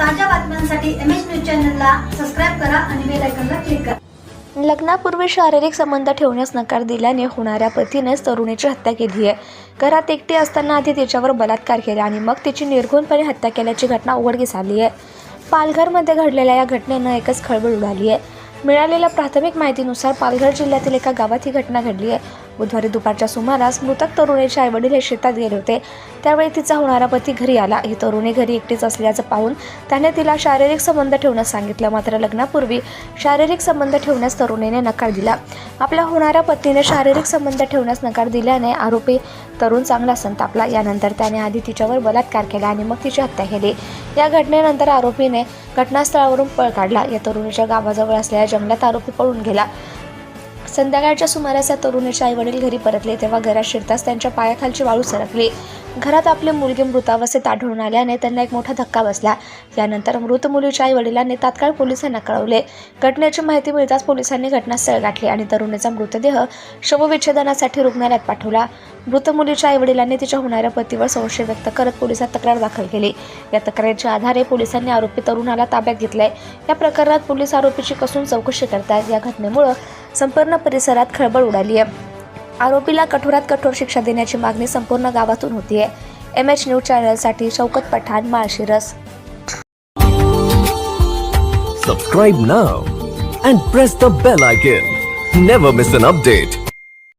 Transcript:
ताज्या बातम्यांसाठी M H news चॅनलला सबस्क्राईब करा आणि बेल आयकॉनला क्लिक करा. लग्नापूर्वी शारीरिक संबंध ठेवण्यास नकार दिल्याने होणाऱ्या पतीनेच तरुणीची हत्या केली आहे. घरात एकटी असताना आधी तिच्यावर बलात्कार केला आणि मग तिची निर्घुणपणे हत्या केल्याची घटना उघडकीस आली आहे. पालघरमध्ये घडलेल्या या घटनेनं एकच खळबळ उडाली आहे. मिळालेल्या प्राथमिक माहितीनुसार पालघर जिल्ह्यातील एका गावात ही घटना घडली आहे. बुधवारी दुपारच्या सुमारास मृतक तरुणीचे आईवडील हे शेतात गेले होते. त्यावेळी तिचा होणारा पती घरी आला. ही तरुणी घरी एकटीच असल्याचं पाहून त्याने तिला शारीरिक संबंध ठेवण्यास सांगितलं. मात्र लग्नापूर्वी शारीरिक संबंध ठेवण्यास तरुणीने नकार दिला. आपल्या होणाऱ्या पत्नीने शारीरिक संबंध ठेवण्यास नकार दिल्याने आरोपी तरुण चांगला संतापला. यानंतर त्याने आधी तिच्यावर बलात्कार केला आणि मग तिची हत्या केली. या घटनेनंतर आरोपीने घटनास्थळावरून पळ काढला. या तरुणीच्या गावाजवळ असलेल्या जंगलात आरोपी पळून गेला. संध्याकाळच्या सुमारास या तरुणीचे आई वडील घरी परतले. तेव्हा घरात शिरताच त्यांच्या पायाखालची वाळू सरकली. घरात आपले मुलगे मृतावस्थेत आढळून आल्याने त्यांना एक मोठा धक्का बसला. यानंतर मृत मुलीच्या आई वडिलांनी तात्काळ पोलिसांना कळवले. घटनेची माहिती मिळताच पोलिसांनी घटनास्थळ गाठले आणि तरुणीचा मृतदेह शवविच्छेदनासाठी रुग्णालयात पाठवला. मृत मुलीच्या आई वडिलांनी तिच्या होणाऱ्या पतीवर संशय व्यक्त करत पोलिसात तक्रार दाखल केली. या तक्रारीच्या आधारे पोलिसांनी आरोपी तरुणाला ताब्यात घेतलाय. या प्रकरणात पोलीस आरोपीची कसून चौकशी करतायत. या घटनेमुळं संपूर्ण परिसरात खळबळ उडाली आहे. आरोपीला कठोरात कठोर शिक्षा देण्याची मागणी संपूर्ण गावातून होतीये. M H news चॅनलसाठी Shaukat Pathan Malshiras subscribe now and press the bell icon never miss an update